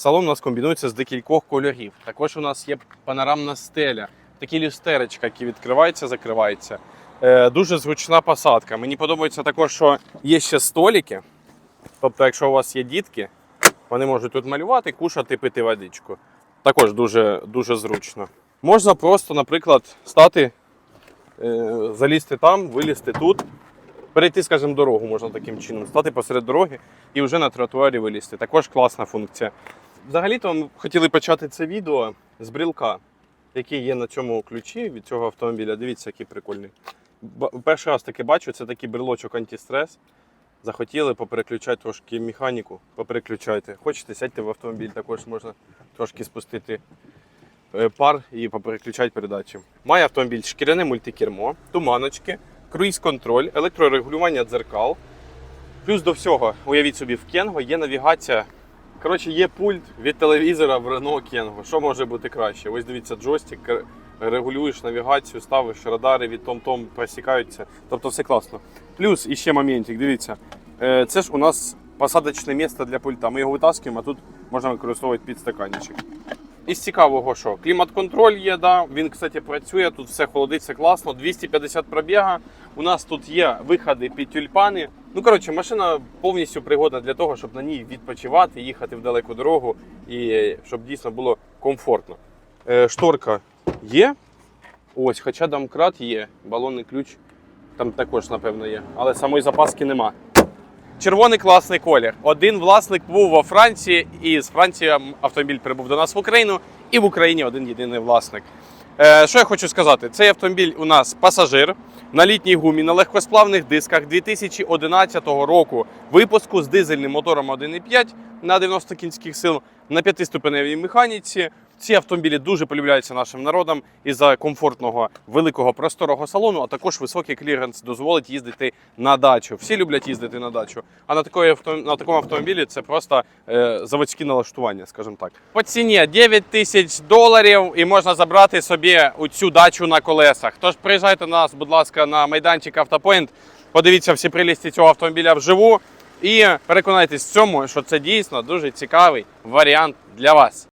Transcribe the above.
Салон у нас комбінується з декількох кольорів. Також у нас є панорамна стеля, такі люстерочка, які відкриваються, закриваються. Е, дуже зручна посадка. Мені подобається також, що є ще столики. Тобто, якщо у вас є дітки, вони можуть тут малювати, кушати, пити водичку. Також дуже, дуже зручно. Можна просто, наприклад, стати, е, залізти там, вилізти тут, перейти, скажімо, дорогу можна таким чином, стати посеред дороги і вже на тротуарі вилізти. Також класна функція. Взагалі-то ми хотіли почати це відео з брілка, який є на цьому ключі від цього автомобіля. Дивіться, який прикольний. Перший раз таки бачу, це такий брелочок антистрес. Захотіли попереключати трошки механіку, попереключайте. Хочете, сядьте в автомобіль, також можна трошки спустити е, пар і попереключати передачі. Має автомобіль шкіряне мультикермо, туманочки, круїз-контроль, електрорегулювання дзеркал. Плюс до всього, уявіть собі, в Кенго є навігація. Коротше, є пульт від телевізора в Renault Кенго. Що може бути краще? Ось дивіться, джойстик, регулюєш навігацію, ставиш радари від том-том просікаються. Тобто все класно. Плюс іще моментик, дивіться. Е, Це ж у нас посадочне місце для пульта. Ми його витаскуємо, а тут можна використовувати підстаканчик. Із цікавого, що клімат-контроль є, да. він, кстати, працює, тут все холодиться класно, 250 пробіга. У нас тут є виходи під тюльпани. Ну, коротше, машина повністю пригодна для того, щоб на ній відпочивати, їхати в далеку дорогу і е, щоб дійсно було комфортно. Е, шторка є. Ось, хоча домкрат є, балонний ключ там також, напевно, є. Але самої запаски нема. Червоний класний колір. Один власник був во Франції, і з Франції автомобіль прибув до нас в Україну, і в Україні один єдиний власник. Е, що я хочу сказати? Цей автомобіль у нас пасажир на літній гумі на легкосплавних дисках 2011 року випуску з дизельним мотором 1.5 на 90 кінських сил на п'ятиступеневій механіці. Ці автомобілі дуже полюбляються нашим народом із-за комфортного великого просторого салону, а також високий кліренс дозволить їздити на дачу. Всі люблять їздити на дачу. А на, такої на такому автомобілі це просто е, заводські налаштування, скажімо так. По ціні 9 тисяч доларів і можна забрати собі цю дачу на колесах. Тож приїжджайте до нас, будь ласка, на майданчик Автопоінт. Подивіться всі прелісті цього автомобіля вживу. І переконайтесь в цьому, що це дійсно дуже цікавий варіант для вас.